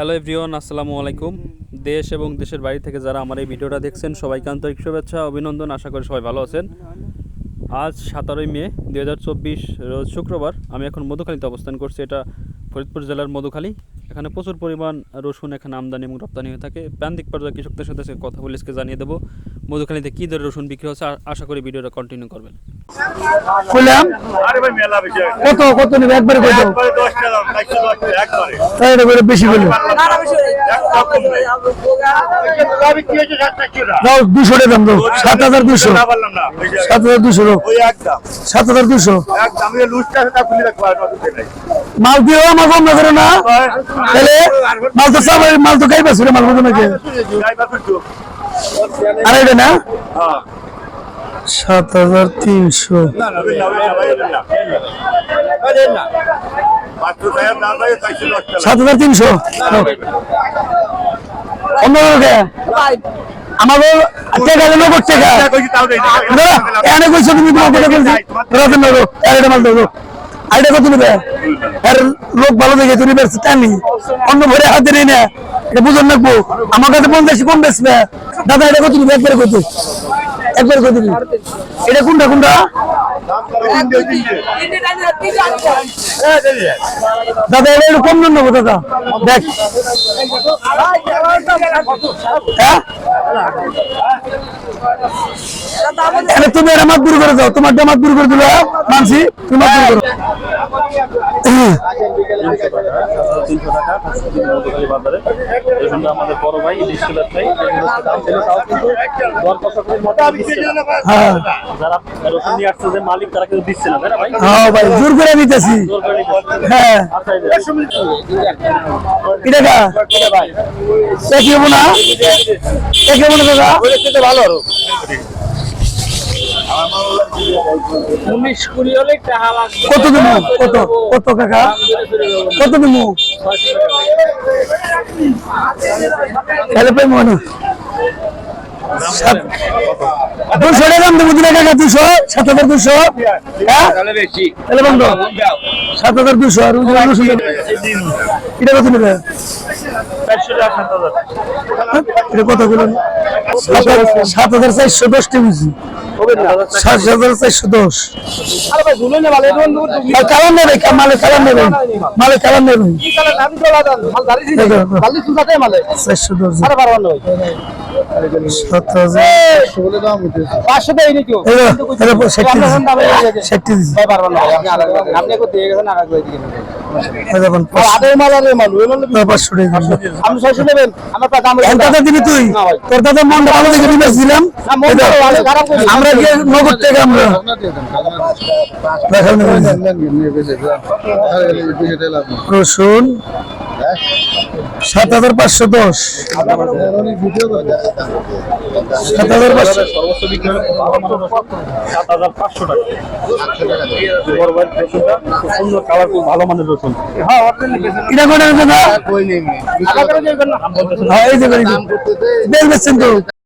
Hello everyone আসসালামু আলাইকুম। দেশ এবং দেশের বাড়ি থেকে যারা আমার এই ভিডিওটা দেখছেন সবাইকে আন্তরিক শুভেচ্ছা অভিনন্দন আশা করি সবাই ভালো আছেন। আজ সতেরোই মে দু হাজার চব্বিশ রোজ শুক্রবার। আমি এখন মধুখালীতে অবস্থান করছি এটা ফরিদপুর জেলার মধুখালী। এখানে প্রচুর পরিমাণ রসুন এখানে আমদানি এবং রপ্তানি হয়ে থাকে। প্রান্তিক পর্যায়ে কৃষকদের সাথে কথা বলে জানিয়ে দেবো মধুখালীতে কী দরে রসুন বিক্রি হচ্ছে আশা করি ভিডিওটা কন্টিনিউ করবেন। বললাম আরে ভাই মেলা বেশি কত কত নেবে? একবারে কত বেশি দাও সাত হাজার দুশো সাত হাজার দুশো সাত হাজার দুশো মাল দিও আমার কম না করে না তাহলে তো সব মাল তো গাই পাচ্ছিল মাল বুঝো নাকি না সাত হাজার তিনশো। না না সাত তিনশো। তুমি লোক ভালো দেখে তুমি টানি অন্য ভরে হাতে নেই না। এটা বুঝুন রাখব আমার কাছে পঞ্চাশ, কম বেচবে। দাদা, এটা কত একবারে কত একবারে কত এটা কোনটা কোনটা? দাদা এটা একটু কম দাম নেব দাদা দেখ হ্যাঁ এখানে তুমি এটা মাত দূর করে দাও তোমার মাত দূর করে দিল মানসি, তুমি মাত দূর করো। না। হ্যাঁ যারা রসুন নিয়ে আসছে যে মালিক তারা কিন্তু দিচ্ছে না তাই না ভাই ভাই জোর করে নিতেছি জোর করে নিচ্ছে। এই যে, কি টাকা ভাই একই হব না একই হব না দাদা ভালো কত দিমু? কত? কত কাকা কত দিমু? তাহলে পাই মনে দুশো টাকা দাম দেবো দুশো সাত হাজার দুশো। হ্যাঁ? তাহলে বন্ধ। সাত হাজার দুশো আর এটা কত নেবে? এটা কত বলুন। সাত হাজার চারশো দশটা বুঝি। সাত হাজার চারশো দশ। কালার নেবে মালে কালার নেবে। মালে। কালার নেবে। চারশো দশ। সাত হাজার। এরা এরা ষাটটি দিছি। ষাটটি দিছি। এই দেখুন, পাঁচশো- আমার গিয়ে নগদ থেকে আমরা রসুন সাত হাজার পাঁচশো দশ। সাত হাজার পাঁচশো। সাত হাজার টাকা। খুব ভালো মানের রসুন এটা। হ্যাঁ এই যে বেচছেন তো?